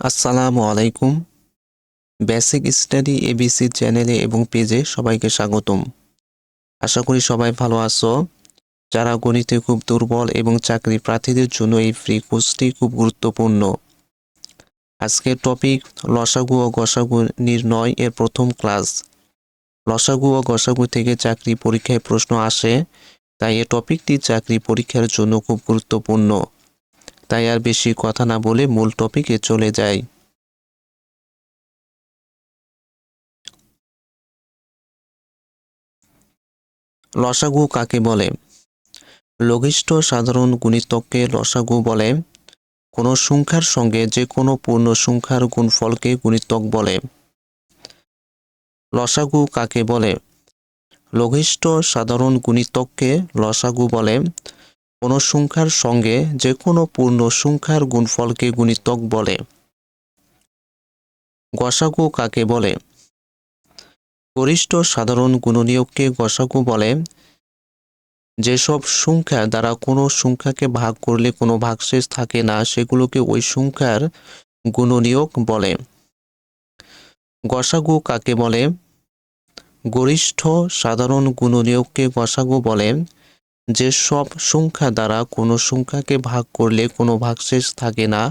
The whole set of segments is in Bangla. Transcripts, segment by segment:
আসসালামু আলাইকুম। বেসিক স্টাডি এবিসি চ্যানেলে এবং পেজে সবাইকে স্বাগতম। আশা করি সবাই ভালো আছো। যারা গণিতে খুব দুর্বল এবং চাকরি প্রার্থীদের জন্য এই ফ্রি কোর্সটি খুব গুরুত্বপূর্ণ। আজকের টপিক লসাগু ও গসাগু নির্ণয় এর প্রথম ক্লাস লসাগু ও গসাগু থেকে চাকরি পরীক্ষায় প্রশ্ন আসে, তাই এ টপিকটি চাকরি পরীক্ষার জন্য খুব গুরুত্বপূর্ণ। তাই আর বেশি কথা না বলে মূল টপিকে চলে যাই। লসাগু কাকে বলে? লঘিষ্ঠ সাধারণ গুণিতককে লসাগু বলে। কোনো সংখ্যার সঙ্গে যে কোনো পূর্ণ সংখ্যার গুণফলকে গুণিতক বলে। লসাগু কাকে বলে? লঘিষ্ঠ সাধারণ গুণিতককে লসাগু বলে। কোনো সংখ্যার সঙ্গে যে কোনো পূর্ণ সংখ্যার গুণফলকে গুণিতক বলে। গসাগু কাকে বলে? গরিষ্ঠ সাধারণ গুণনীয়ককে গসাগু বলে, যেসব সংখ্যা দ্বারা কোনো সংখ্যাকে ভাগ করলে কোনো ভাগশেষ থাকে না, সেগুলোকে ওই সংখ্যার গুণনীয়ক বলে। গসাগু কাকে বলে? গরিষ্ঠ সাধারণ গুণনীয়ককে গসাগু বলে যেসব সংখ্যা দ্বারা কোনো সংখ্যাকে ভাগ করলে কোনো ভাগশেষ থাকে না,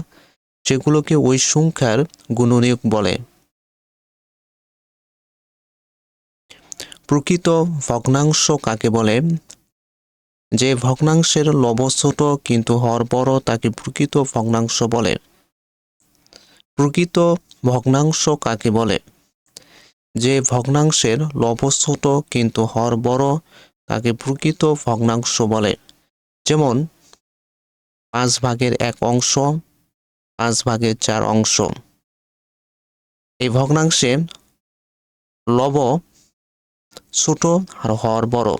সেগুলোকে ওই সংখ্যার গুণনীয়ক বলে। প্রকৃত ভগ্নাংশ কাকে বলে? যে ভগ্নাংশের লব ছোট কিন্তু হর বড় তাকে প্রকৃত ভগ্নাংশ বলে। প্রকৃত ভগ্নাংশ কাকে বলে? যে ভগ্নাংশের লব ছোট কিন্তু হর বড় তাকে প্রকৃত ভগ্নাংশ বলে। যেমন, পাঁচ ভাগের এক অংশ, পাঁচ ভাগের চার অংশ। এই ভগ্নাংশে লব ছোট আর হর বড়।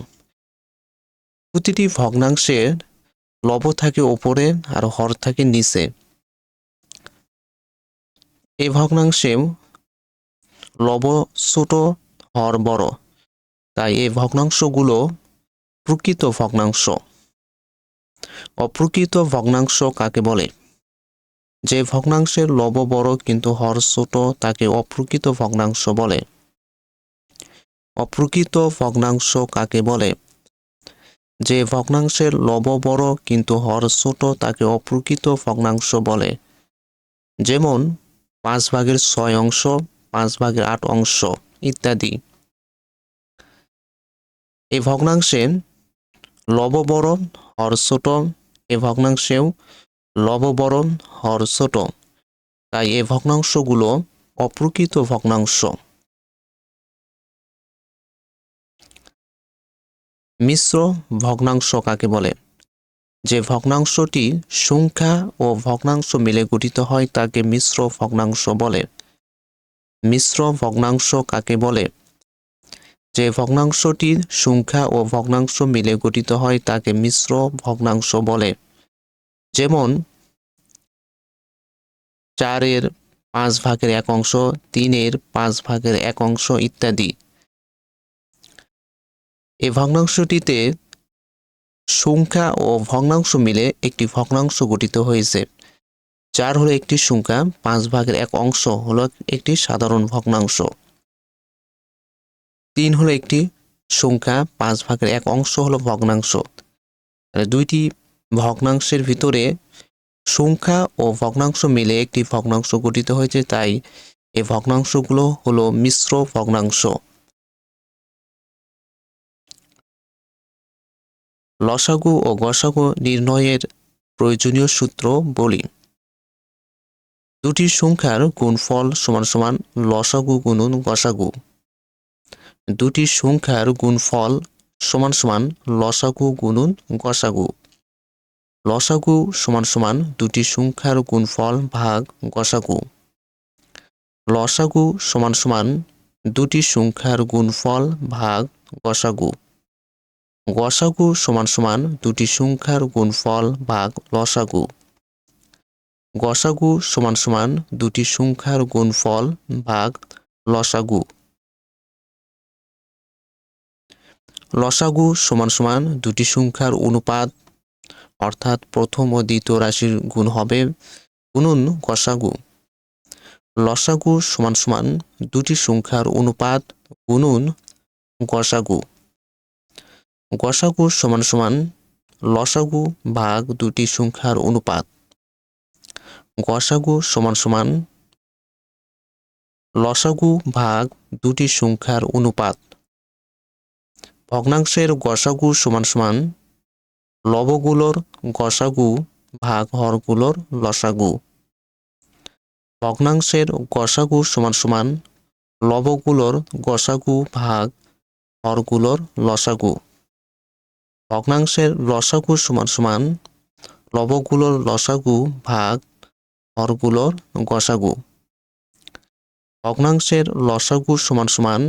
প্রতিটি ভগ্নাংশের লব থাকে ওপরে আর হর থাকে নিচে। এই ভগ্নাংশে লব ছোট, হর বড়। তাই এই ভগ্নাংশগুলো প্রকৃত ভগ্নাংশ। অপ্রকৃত ভগ্নাংশ কাকে বলে? যে ভগ্নাংশের লব বড় কিন্তু হর ছোট তাকে অপ্রকৃত ভগ্নাংশ বলে। অপ্রকৃত ভগ্নাংশ কাকে বলে? যে ভগ্নাংশের লব বড় কিন্তু হর ছোট তাকে অপ্রকৃত ভগ্নাংশ বলে। যেমন পাঁচ ভাগের ছয় অংশ, পাঁচ ভাগের আট অংশ ইত্যাদি। এই ভগ্নাংশে লব বড় এ ভগ্নাংশেও লববরণ বড় তাই এ ভগ্নাংশগুলো অপ্রকৃত ভগ্নাংশ। মিশ্র ভগ্নাংশ কাকে বলে? যে ভগ্নাংশটি সংখ্যা ও ভগ্নাংশ মিলে গঠিত হয়, তাকে মিশ্র ভগ্নাংশ বলে। মিশ্র ভগ্নাংশ কাকে বলে? যে ভগ্নাংশটির সংখ্যা ও ভগ্নাংশ মিলে গঠিত হয়, তাকে মিশ্র ভগ্নাংশ বলে। যেমন, চারের পাঁচ ভাগের এক অংশ, তিনের পাঁচ ভাগের এক অংশ ইত্যাদি। এই ভগ্নাংশটিতে সংখ্যা ও ভগ্নাংশ মিলে একটি ভগ্নাংশ গঠিত হয়েছে। চার হলো একটি সংখ্যা, পাঁচ ভাগের এক অংশ হলো একটি সাধারণ ভগ্নাংশ। তিন হলো একটি সংখ্যা, পাঁচ ভাগের এক অংশ হলো ভগ্নাংশ। দুইটি ভগ্নাংশের ভিতরে সংখ্যা ও ভগ্নাংশ মিলে একটি ভগ্নাংশ গঠিত হয়েছে, তাই এই ভগ্নাংশগুলো হলো মিশ্র ভগ্নাংশ। লসাগু ও গসাগু নির্ণয়ের প্রয়োজনীয় সূত্র বলি। দুটি সংখ্যার গুণফল সমান সমান লসাগু গুণন গসাগু। দুটি সংখ্যার গুণফল সমান সমান লসাগু গুণন গসাগু। লসাগু সমান সমান দুটি সংখ্যার গুণফল ভাগ গসাগু। লসাগু সমান সমান দুটি সংখ্যার গুণফল ভাগ গসাগু। গসাগু সমান সমান দুটি সংখ্যার গুণফল ভাগ লসাগু। গসাগু সমান সমান দুটি সংখ্যার গুণফল ভাগ লসাগু। লসাগু সমান সমান দুটি সংখ্যার অনুপাত, অর্থাৎ প্রথম ও দ্বিতীয় রাশির গুণ হবে গুণন গসাগু লসাগু সমান সমান দুটি সংখ্যার অনুপাত গুণন গসাগু গসাগু সমান সমান লসাগু ভাগ দুটি সংখ্যার অনুপাত। গসাগু সমান সমান লসাগু ভাগ দুটি সংখ্যার অনুপাত। ভগ্নাংশের গসাগু সমান সমান লবগুলোর গসাগু ভাগ হরগুলোর লসাগু। ভগ্নাংশের গসাগু সমান সমান লবগুলোর গসাগু ভাগ হরগুলোর লসাগু। ভগ্নাংশের লসাগু সমান সমান লবগুলোর লসাগু ভাগ হরগুলোর গসাগু। ভগ্নাংশের লসাগু সমান সমান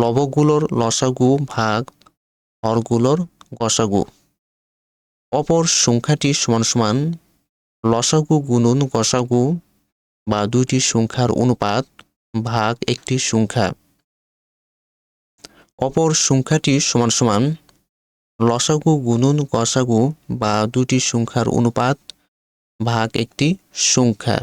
লবগুলোর লসাগু ভাগ হরগুলোর গসাগু। অপর সংখ্যাটি সমান সমান লসাগু গুণন গসাগু বা দুইটি সংখ্যার অনুপাত ভাগ একটি সংখ্যা। অপর সংখ্যাটি সমান সমান লসাগু গুণন গসাগু বা দুটি সংখ্যার অনুপাত ভাগ একটি সংখ্যা।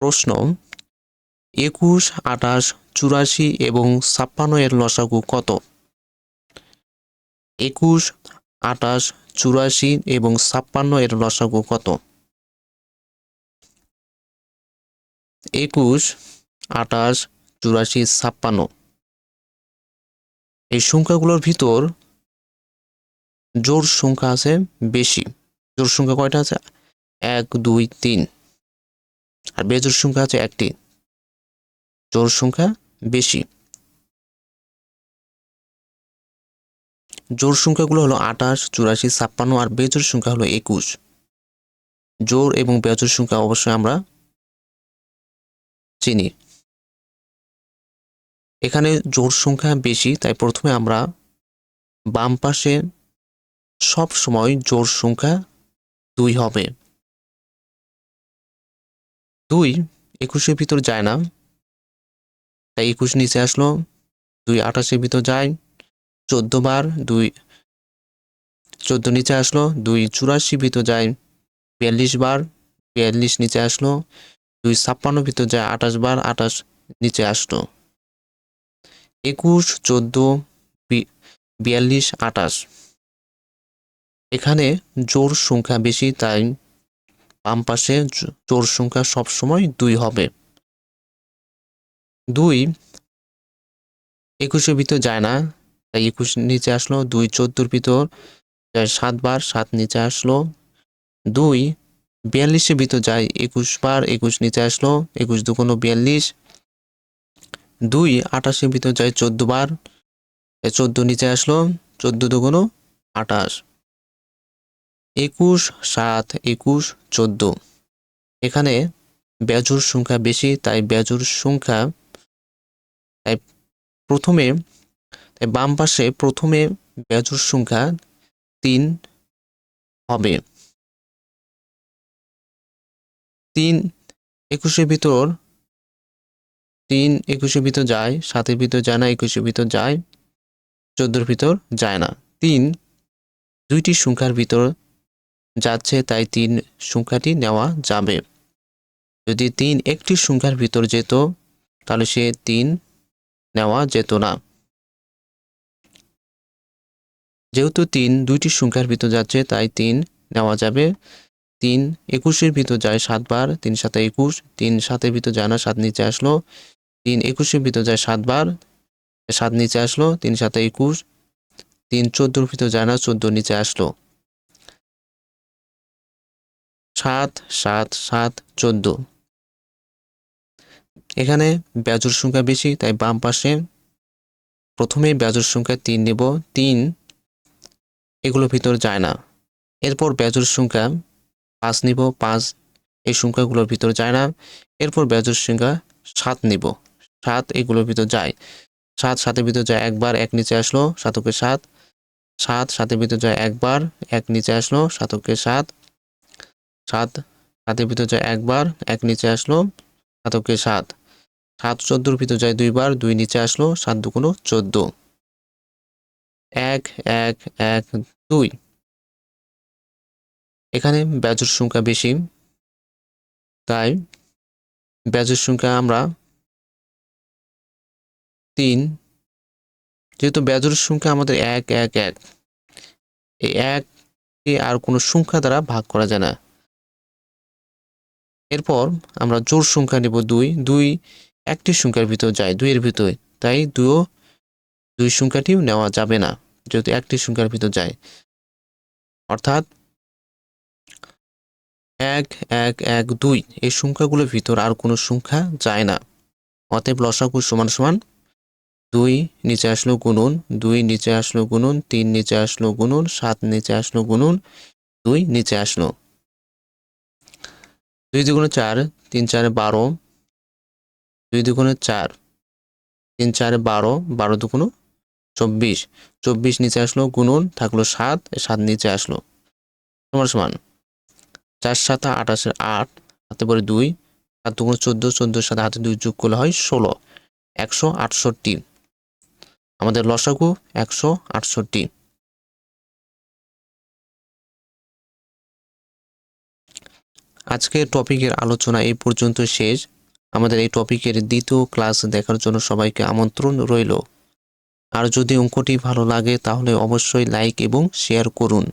প্রশ্ন, একুশ, আঠাশ, চুরাশি এবং ছাপ্পান্ন এর লসাগু কত? একুশ, আঠাশ, চুরাশি এবং ছাপ্পান্ন এর লসাগু কত? একুশ, আঠাশ, চুরাশি, ছাপ্পান্ন। এই সংখ্যাগুলোর ভিতর জোর সংখ্যা আছে বেশি। জোর সংখ্যা কয়টা আছে? এক, দুই, তিন। আর বেজোর সংখ্যা আছে একটি। জোর সংখ্যা বেশি। জোর সংখ্যাগুলো হলো আঠাশ, চুরাশি, ছাপ্পান্ন আর বেজোর সংখ্যা হলো একুশ। জোর এবং বেজোর সংখ্যা অবশ্যই আমরা চিনি। এখানে জোর সংখ্যা বেশি, তাই প্রথমে আমরা বাম পাশে সব সময় জোর সংখ্যা দুই হবে। দুই, একুশের ভিতর যায় না। তাই একুশ নিচে আসলো, দুই আঠাশের ভিতর যায়, চোদ্দ বার দুই, চোদ্দ নিচে আসলো, দুই চুরাশি ভিতর যায়, বিয়াল্লিশ বার বিয়াল্লিশ নিচে আসলো, দুই ছাপ্পান্ন ভিতর যায়, আঠাশ বার আঠাশ নিচে আসলো। একুশ, চোদ্দ বিয়াল্লিশ, আঠাশ। এখানে জোর সংখ্যা বেশি, তাই বাম পাশে জোর সংখ্যা সবসময় দুই হবে। দুই একুশের ভিতর যায় না, তাই একুশ নিচে আসলো, দুই চোদ্দোর ভিতর যায় সাতবার, সাত নিচে আসলো। দুই বিয়াল্লিশের ভিতর যায় একুশ বার একুশ নিচে আসলো, একুশ দুগুণ বিয়াল্লিশ। দুই আঠাশের ভিতর যায় চোদ্দ বার চোদ্দ নিচে আসলো, চোদ্দ দুগুণ আঠাশ। একুশ সাত একুশ চোদ্দ। এখানে ব্যাজুর সংখ্যা বেশি, তাই ব্যাজুর সংখ্যা, তাই প্রথমে, তাই বাম পাশে প্রথমে ব্যাজুর সংখ্যা তিন হবে। তিন একুশের ভিতর, তিন একুশের ভিতর যায়, সাতের ভিতর যায় না, একুশের ভিতর যায়, চোদ্দোর ভিতর যায় না। তিন, দুইটি সংখ্যার ভিতর যাচ্ছে, তাই তিন সংখ্যাটি নেওয়া যাবে। যদি তিন একটি সংখ্যার ভিতর যেত, তাহলে সে তিন নেওয়া যেত না। যেহেতু তিন দুইটি সংখ্যার ভিতর যাচ্ছে, তাই তিন নেওয়া যাবে। তিন একুশের ভিতর যায় সাতবার, তিন সাথে একুশ, তিন সাতের ভিতর যায় না, সাত নিচে আসলো। তিন একুশের ভিতর যায় সাতবার, সাত নিচে আসলো, তিন সাথে একুশ, তিন চোদ্দোর ভিতর যায় না, চোদ্দ নিচে আসলো। সাত সাত সাত, চোদ্দ। এখানে ব্যাজুর সংখ্যা বেশি, তাই বাম পাশে প্রথমে ব্যাজুর সংখ্যা তিন নেব। তিন এগুলো ভিতর যায় না। এরপর ব্যাজুর সংখ্যা পাঁচ নিব, পাঁচ এই সংখ্যাগুলোর ভিতর যায় না। এরপর ব্যাজুর সংখ্যা সাত নিব। সাত এগুলোর ভিতর যায়। সাত, সাতের ভিতর যায় একবার, এক নিচে আসলো, সাতকে সাত। সাত, সাতের ভিতর যায় একবার, এক নিচে আসলো, সাতকে সাত। সাত। সাতের ভিতর যায় একবার, এক নিচে আসলো, সাতকে সাত। সাত চোদ্দোর ভিতর যায় দুইবার, দুই নিচে আসলো, সাত দুগুণ চোদ্দ। এক এক এক, দুই। এখানে ব্যাজের সংখ্যা বেশি। তাই ব্যাজের সংখ্যা আমরা তিন। যেহেতু ব্যাজের সংখ্যা আমাদের এক এক এক। এই এককে আর কোনো সংখ্যা দ্বারা ভাগ করা যায় না। এরপর আমরা জোর সংখ্যা নেব দুই। দুই একটি সংখ্যার ভিতর যায়, দুইয়ের ভিতরে। তাই দুও দুই সংখ্যাটিও নেওয়া যাবে না, যেহেতু একটি সংখ্যার ভিতর যায়। অর্থাৎ এক এক এক, দুই, এই সংখ্যাগুলোর ভিতর আর কোনো সংখ্যা যায় না। অতএব লসাগু সমান সমান দুই, নিচে আসলো গুনুন দুই, নিচে আসলো গুনুন তিন, নিচে আসলো গুনুন সাত, নিচে আসলো গুনুন দুই, নিচে আসলো। দুই দুগুণে চার, তিন চারে বারো। দুই দুগুণে চার, তিন চারে বারো বারো দুগুণ চব্বিশ। চব্বিশ নিচে আসলো, গুণন থাকল সাত সাত নিচে আসলো। সমান সমান। চার সাত আঠাশের আট, হাতে পরে দুই, সাত দুগুণ চোদ্দ চোদ্দোর সাথে হাতে দুই যোগ করলে হয় ষোলো। একশো আটষট্টি। আমাদের লসাগু একশো আটষট্টি। আজকের টপিকের আলোচনা এই পর্যন্ত শেষ। আমাদের এই টপিকের দ্বিতীয় ক্লাস দেখার জন্য সবাইকে আমন্ত্রণ রইল। আর যদি অঙ্কটি ভালো লাগে তাহলে অবশ্যই লাইক এবং শেয়ার করুন।